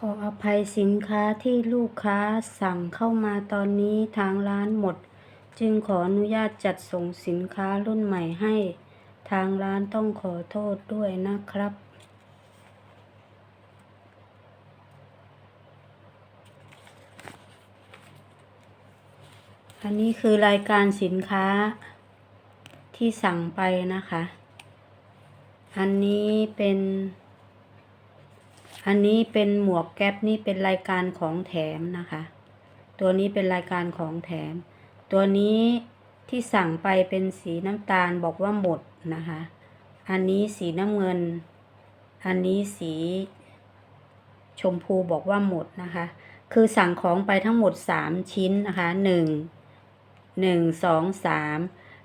ขออภัยสินค้าที่ลูกค้าสั่งเข้ามาตอนนี้ทางร้านหมด จึงขออนุญาตจัดส่งสินค้ารุ่นใหม่ให้ ทางร้านต้องขอโทษด้วยนะครับ อันนี้คือรายการสินค้าที่สั่งไปนะคะ อันนี้เป็น อันนี้เป็นหมวกแก๊ปนี่เป็นรายการของแถมนะคะ ตัวนี้เป็นรายการของแถม ตัวนี้ที่สั่งไปเป็นสีน้ำตาลบอกว่าหมดนะคะ อันนี้สีน้ำเงิน อันนี้สีชมพูบอกว่าหมดนะคะ คือสั่งของไปทั้งหมดสามชิ้นนะคะหนึ่งหนึ่งสองสาม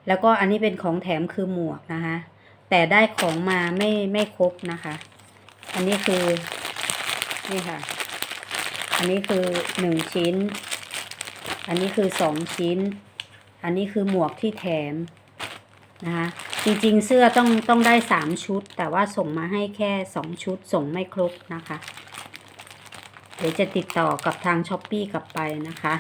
แล้วก็อันนี้เป็นของแถมคือหมวกนะคะ แต่ได้ของมาไม่ไม่ครบนะคะ อันนี้คือ นี่ค่ะ อันนี้คือหนึ่งชิ้น อันนี้คือสองชิ้น อันนี้คือหมวกที่แถมนะคะจริงๆเสื้อต้องต้องได้สามชุด แต่ว่าส่งมาให้แค่สองชุด ส่งไม่ครบนะคะ เดี๋ยวจะติดต่อกับทางช้อปปี้กลับไปนะคะ